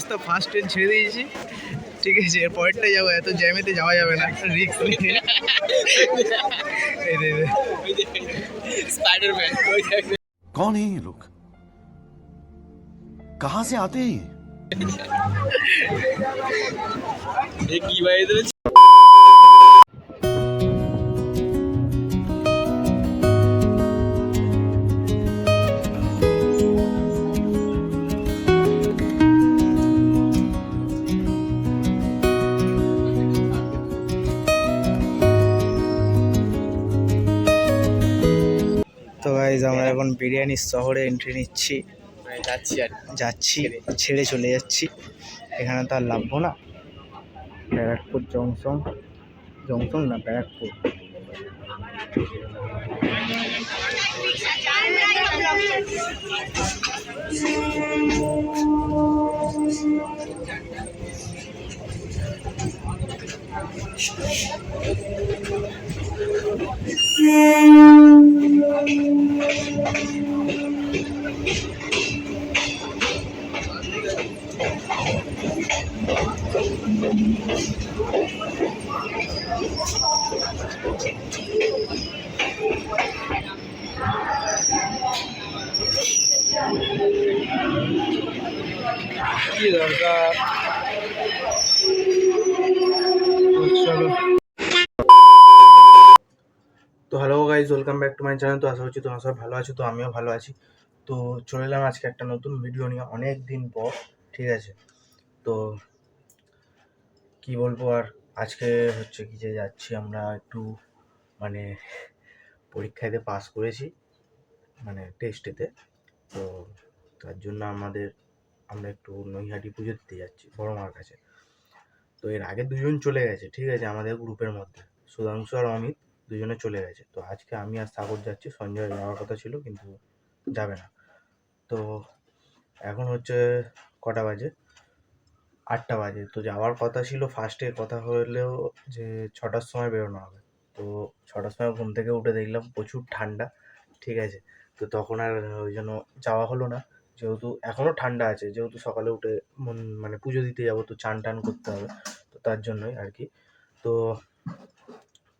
অবস্থা first train ছেড়ে দিয়েছি ঠিক আছে এর পরেরটাই যাবো এত জ্যামেতে যাওয়া যাবে না রিক্স নিয়ে এই দে, এই দে। स्पाइडरमैन कौन है ये लोग कहां से आते हैं ये एक की भाई इधर বিরিয়ানির শহরে এন্ট্রি নিচ্ছি। যাচ্ছি আর যাচ্ছি ছেড়ে চলে যাচ্ছি। এখানে তো আর লাভবো না। ব্যারাকপুর জংশন। জংশন না ব্যারাকপুর। কি দরকার? তো hello guys welcome back to my channel তো আশা করছি তোমরা সবাই ভালো আছো, তো আমিও ভালো আছি। তো চলে এলাম আজকে একটা নতুন ভিডিও নিয়ে অনেক দিন পর, ঠিক আছে? তো কি বলব আর, আজকে হচ্ছে কি যে যাচ্ছি আমরা একটু মানে পরীক্ষাতে পাস করেছি মানে টেস্টেতে তো তার জন্য আমাদের আমরা একটু নৈহাটি পুজো দিতে যাচ্ছি বড় মার কাছে। তো এর আগে দুজন চলে গেছে, ঠিক আছে, আমাদের গ্রুপের মধ্যে। সুধাংশু আর অমিত দুজনে চলে গেছে। তো আজকে আমি আর সাগর যাচ্ছি, সঞ্জয় যাওয়ার কথা ছিল, কিন্তু যাবে না। তো এখন হচ্ছে কটা বাজে? আটটা বাজে। তো যাওয়ার কথা ছিল ফার্স্টে কথা হলেও যে ছটার সময় বেরোনো হবে। তো ছটার সময় ঘুম থেকে উঠে দেখলাম প্রচুর ঠান্ডা, ঠিক আছে। তো তখন আর ওই জন্য যাওয়া হলো না। যেহেতু এখনও ঠান্ডা আছে, যেহেতু সকালে উঠে মন মানে পুজো দিতে যাব, তো চান টান করতে হবে, তো তার জন্যই আর কি। তো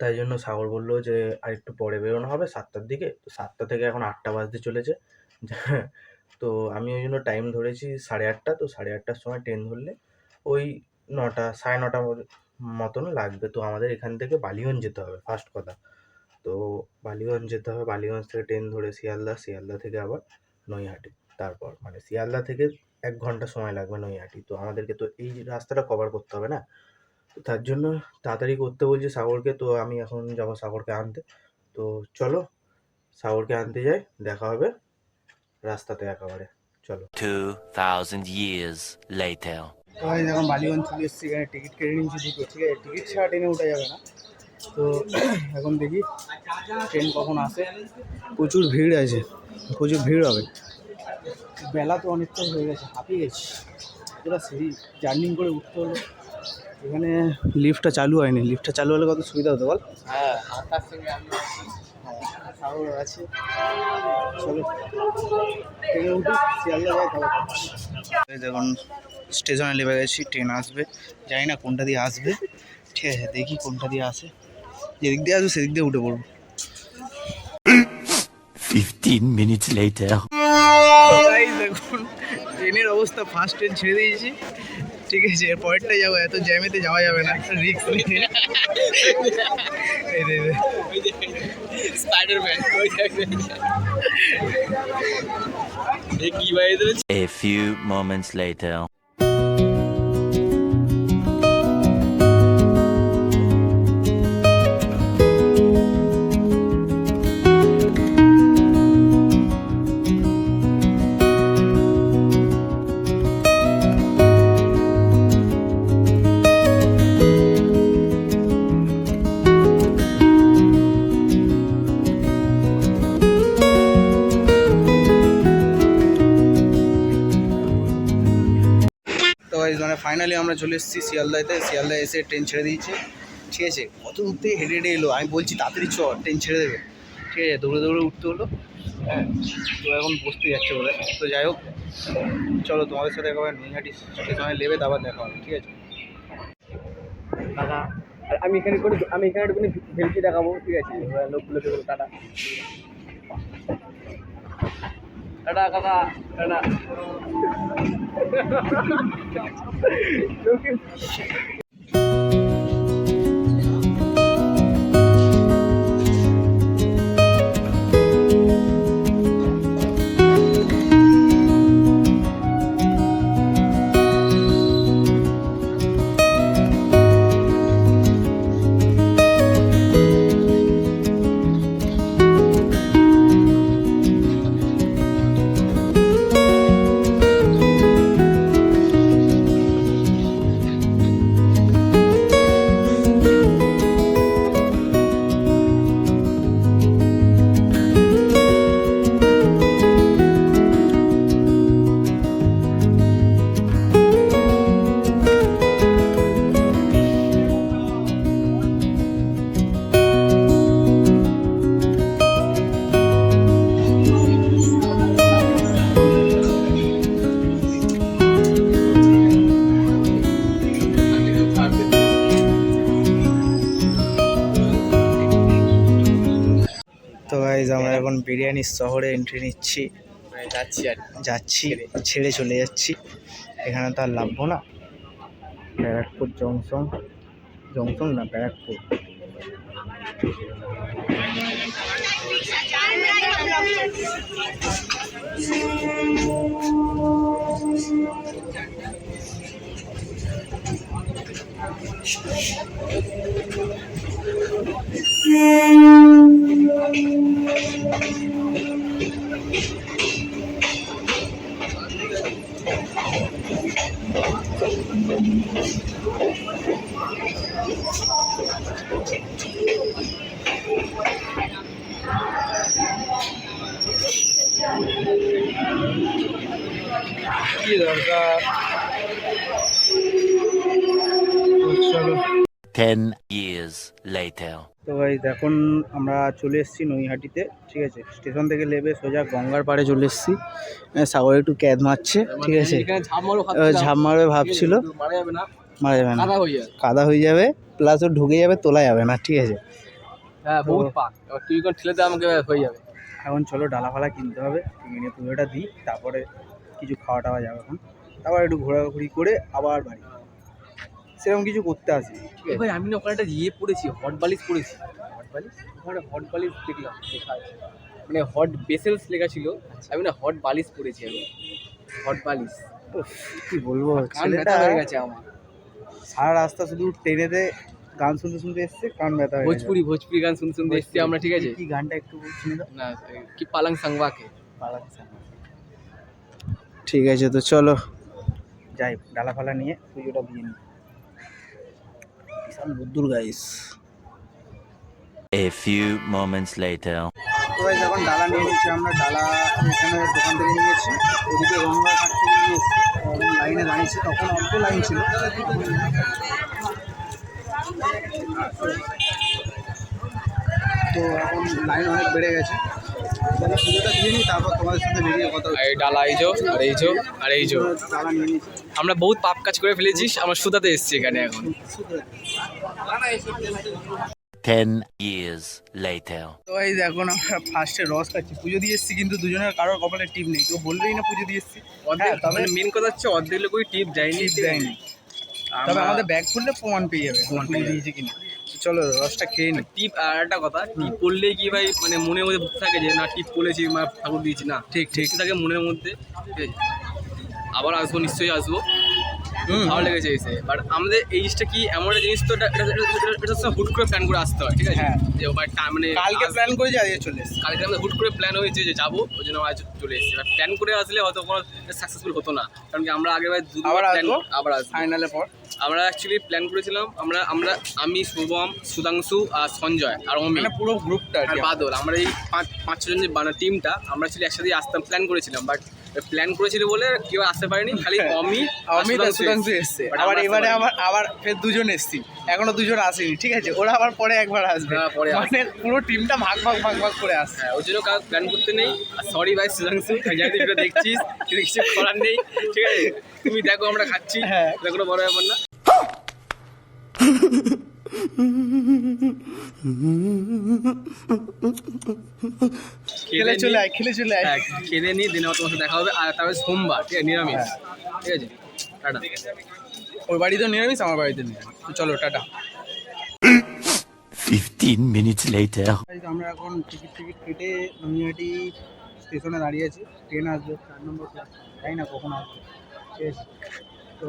তাই জন্য সাগর বলল যে আর একটু পরে বেরোনো হবে সাতটার দিকে, তো সাতটা থেকে এখন আটটা বাজতে চলেছে। তো আমি ওই জন্য টাইম ধরেছি সাড়ে আটটা, তো সাড়ে আটটার সময় ট্রেন ধরলে ওই নটা, সাড়ে নটা মতন লাগবে। তো আমাদের এখান থেকে বালিগঞ্জ যেতে হবে ফার্স্ট কথা। তো বালিগঞ্জ যেতে হবে, বালিগঞ্জ থেকে ট্রেন ধরে শিয়ালদা শিয়ালদা থেকে আবার নৈহাটি। তারপর মানে শিয়ালদা থেকে এক ঘণ্টা সময় লাগবে নৈহাটি। তো আমাদেরকে তো এই রাস্তাটা কভার করতে হবে না? তো তার জন্য তাড়াতাড়ি করতে বলছি সাগরকে তো আমি এখন যাব সাগরকে আনতে। তো চলো সাগরকে আনতে যাই দেখা হবে রাস্তাতে একেবারে। চলো। 2,000 years later. ভাই এখন বালিগঞ্জ চলে এসেছি এখানে টিকিট কেটে নিয়েছি দুটো ঠিক আছে? টিকিট ছাড়া ট্রেনে উঠা যাবে না। তো এখন দেখি ট্রেন কখন আসে। প্রচুর ভিড় আছে প্রচুর ভিড় হবে। বেলা তো অনেকটা হয়ে গেছে হাঁপিয়ে গেছি। পুরো সিঁড়ি জার্নিং করে উঠতে হলো। এখানে লিফটটা চালু হয়নি। লিফটটা চালু হলে কত সুবিধা হতো বল? হ্যাঁ আছে। চলো। দেখুন স্টেশনে নেমে গেছি ট্রেন আসবে। জানি না কোনটা দিয়ে আসবে। ঠিক আছে দেখি কোনটা দিয়ে আসে। যেদিক দিয়ে আসবে সেদিক দিয়ে উঠে পড়ব। 15 minutes later. অবস্থা ফার্স্ট ট্রেন ছেড়ে দিয়েছি। ঠিক আছে এর পরেরটা যাব এত জ্যামেতে যাওয়া যাবে না রিক্স spiderman A few moments later. Finally আমরা চলে এসেছি শিয়ালদাতে। শিয়ালদায় এসে ট্রেন ছেড়ে দিয়েছে। ঠিক আছে? কত থেকে হেঁটে হেঁটে এলো? আমি বলছি, তাড়াতাড়ি চ ট্রেন ছেড়ে দেবে। ঠিক আছে, দৌড়ে দৌড়ে উঠতে হলো। হ্যাঁ তো এখন বসতে যাচ্ছে বলে। তো যাই হোক, চলো তোমাদের সাথে একবার নৈহাটি স্টেশনে নেবে তারপর দেখা হবে, ঠিক আছে? টাকা আর আমি এখানে করে, আমি এখানে একটুখানি ভেলকি দেখাবো, ঠিক আছে? লোকগুলোকে টাটা টাটা কথা টাটা শহরে এন্ট্রি নিচ্ছি। মানে যাচ্ছি আর যাচ্ছি ছেড়ে। চলে যাচ্ছি। এখানে তো আর লাভবো না। ব্যারাকপুর জংশন। জংশন না ব্যারাকপুর। কি দরকার? Ten years later. তো গাইজ এখন আমরা চলে এসেছি নৈহাটিতে ঠিক আছে? স্টেশন থেকে নেবে সোজা গঙ্গার পাড়ে চলে এসেছি। আহ, সাগরে একটু ক্যাদ মারছে ঠিক আছে? এখানে ঝাঁপ মারো এবার ঝাঁপ মারবে ভাবছিল। মারা যাবে না। মারা যাবে না। কাদা হয়ে যাবে। কাদা হয়ে যাবে প্লাস ও ঢুকে যাবে তোলা যাবে না ঠিক আছে? হ্যাঁ বহুত পাক। তুই কোন ঠেলে দে আমাকে হয়ে যাবে। এখন চলো ডালা ফালা কিনতে হবে। কিনে পুজোটা দিই তারপরে কিছু খাওয়া টাওয়া যাবে এখন। তারপর একটু ঘোরাঘুরি করে আবার বাড়ি। সেরকম কিছু করতে আসি ভাই আমি না ওখানে একটা ইয়ে পড়েছি হট বালিশ পড়েছি। হট বালিশ? ওখানে হট বালিশ দেখলাম লেখা আছে। মানে হট বেসেলস লেখা ছিল আমি না হট বালিশ পড়েছি আমি। হট বালিশ। কি বলব ছেলেটা হয়ে গেছে আমার। সারা রাস্তা শুধু ট্রেনেতে গান শুনতে শুনতে এসছে কান ব্যথা হয়ে ভোজপুরি ভোজপুরি গান শুনতে শুনতে এসছি আমরা ঠিক আছে? কি- গানটা একটু বলছি না না কি পালাং সাংবাকে। ঠিক আছে তো চলো। যাই ডালা ফালা নিয়ে পুজোটা দিয়ে নিই। বিশাল বুদ্ধুর guys A few moments later. তো গাইস এখন ডালা নিয়ে নিচ্ছি আমরা। ডালা এখানে দোকান থেকে নিয়েছি ওদিকে গঙ্গা ঘাট থেকে নিয়ে এসেছি। এখন লাইনে দাঁড়িয়েছি তখন অল্প লাইন ছিল। তো এখন লাইন অনেক বেড়ে গেছে। এই ডালা এই যো আর এই যো আর এই যো। ডালা নিয়ে নিচ্ছি। আমরা বহুত পাপ কাজ করে ফেলেছিস আমরা সুতাতে এসেছি এখানে এখন। Ten years later. তো এই এখন আমরা ফার্স্টে রস খাচ্ছি। পুজো দিয়ে এসেছি কিন্তু দুজনের কারোর কপালে টিপ নেই। কেউ বলবেই না পুজো দিয়ে এসেছি। হ্যাঁ, তবে মেন কথা হচ্ছে অর্ধেক লোকই টিপ দেয়নি। টিপ দেয়নি। তবে আমাদের ব্যাগ খুললে প্রমাণ পেয়ে যাবে। প্রমাণ পেয়ে দিয়েছে কিনা। চলো রসটা খেয়ে নি। টিপ আর একটা কথা টিপ পড়লে কি ভাই মানে মনের মধ্যে থাকে যে না টিপ পড়েছি মা ঠাকুর দিয়েছি না। ঠিক ঠিক। থাকে মনের মধ্যে আবার আসব নিশ্চয়ই আসব। ভালো লেগেছে এসে বাট আমাদের এই জিনিসটা কি এমন একটা জিনিস তো এটা এটা- হুট করে প্ল্যান করে আসতে হয় ঠিক আছে? হ্যাঁ। যে মানে কালকে প্ল্যান করে যাই চলে কালকে আমাদের হুট করে প্ল্যান হয়েছে যে যাব ওই জন্য আজ চলে এসেছি। এবার প্ল্যান করে আসলে হয়তো কোনো সাকসেসফুল হতো না। কারণ কি আমরা আগের বার আবার প্ল্যান আসব? আবার আসব। ফাইনালে পর? আমরা অ্যাকচুয়ালি প্ল্যান করেছিলাম আমরা আমরা আমি শুভম সুধাংশু আর সঞ্জয় আর অমিত। মানে পুরো গ্রুপটা আর বাদল। আমরা এই পাঁচ পাঁচ ছজন যে বানা টিমটা আমরা ছিল একসাথে আসতাম প্ল্যান করেছিলাম। বাট প্ল্যান করেছিল বলে কেউ আসতে পারেনি খালি অমি আর অমিত আর সুধাংশু এসছে। আবার এবারে পারিনি। আবার আবার ফের দুজন এসছি। এখনও দুজন আসেনি ঠিক আছে? ওরা আবার পরে একবার আসবে। হ্যাঁ, পরে মানে পুরো টিমটা ভাগ ভাগ ভাগ ভাগ করে আসছে। হ্যাঁ ওই জন্য কাজ প্ল্যান করতে নেই। আর সরি ভাই সুধাংশু ভিডিও দেখছিস কিছু করার নেই ঠিক আছে? তুমি দেখো আমরা খাচ্ছি। হ্যাঁ। এটা কোনো বড় ব্যাপার না। খেলে চলে আয় খেলে চলে আয়। হ্যাঁ খেলে নিই দিনে তোমার সাথে দেখা হবে আর তারপরে সোমবার ঠিক আছে নিরামিষ। ঠিক আছে? টাটা। ওর বাড়িতে নিরামিষ আমার বাড়িতে নিরামিষ তো চলো টাটা। 15 minutes later. আমরা এখন টিকিট টিকিট কেটে নৈহাটি স্টেশনে দাঁড়িয়ে আছি। ট্রেন আসবে চার নম্বর ক্লাস জানি না কখন আসবে। ঠিক আছে? তো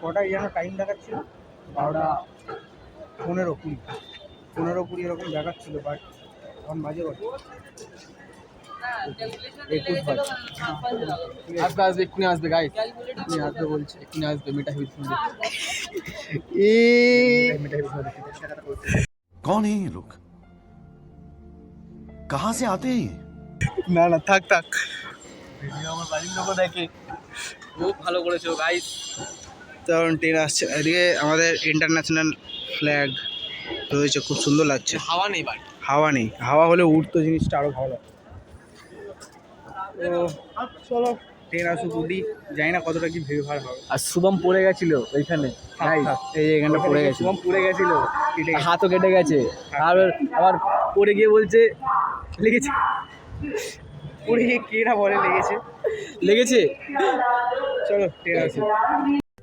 কটায় যেন টাইম দেখাচ্ছিল? বারোটা পনেরো কুড়ি পনেরো কুড়ি এরকম দেখাচ্ছিল বাট এখন বাজে কত একুশ বাজে আসবে আসবে এক্ষুনি আসবে গাইস এক্ষুনি আসবে বলছে এক্ষুনি আসবে মেটা হিট এ कौन है ये लोग कहाँ से आते हैं ये? না না থাক থাক খুব ভালো করেছো গাইস তখন ট্রেন আসছে। এদিকে আমাদের ইন্টারন্যাশনাল ফ্ল্যাগ রয়েছে খুব সুন্দর লাগছে। হাওয়া নেই বাট হাওয়া নেই। হাওয়া হলে উঠতো জিনিসটা আরও ভালো লাগতো। তো চলো ট্রেন আসুক উঠি জানি না কতটা কি ভিড় ভাড় হবে। আর শুভম পড়ে গেছিল ওইখানে। থাক, থাক। এই যে এখানটা পড়ে গেছে শুভম পড়ে গেছিল কেটে গেছে। হাতও কেটে গেছে। আর আবার পড়ে গিয়ে বলছে লেগেছে। পড়ে গিয়ে কে না বলে লেগেছে। লেগেছে? চলো ট্রেন আসুক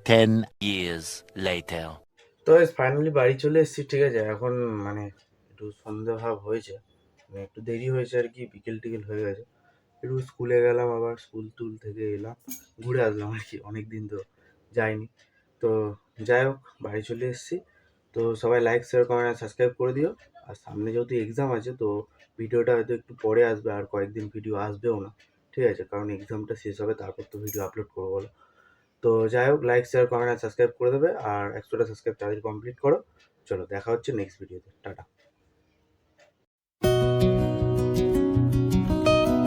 10 years later. তো ফাইনালি বাড়ি চলে এসেছি, ঠিক আছে? এখন মানে একটু সন্ধে ভাব হয়েছে মানে একটু দেরি হয়েছে আর কি, বিকেল টিকেল হয়ে গেছে। একটু স্কুলে গেলাম আবার, স্কুল টুল থেকে এলাম, ঘুরে আসলাম আর কি অনেক দিন তো যাইনি। তো যাই হোক, বাড়ি চলে এসেছি। তো সবাই লাইক শেয়ার কমেন্ট সাবস্ক্রাইব করে দিও। আর সামনে যেহেতু এক্সাম আছে, তো ভিডিওটা হয়তো একটু পরে আসবে, আর কয়েকদিন ভিডিও আসবেও না, ঠিক আছে? কারণ এক্সামটা শেষ হবে, তারপর তো ভিডিও আপলোড করব বলো। তো যাই হোক লাইক শেয়ার কমেন্ট আর সাবস্ক্রাইব করে দেবে আর একশোটা সাবস্ক্রাইব তাদের কমপ্লিট করো। চলো, দেখা হচ্ছে নেক্সট ভিডিওতে টাটা।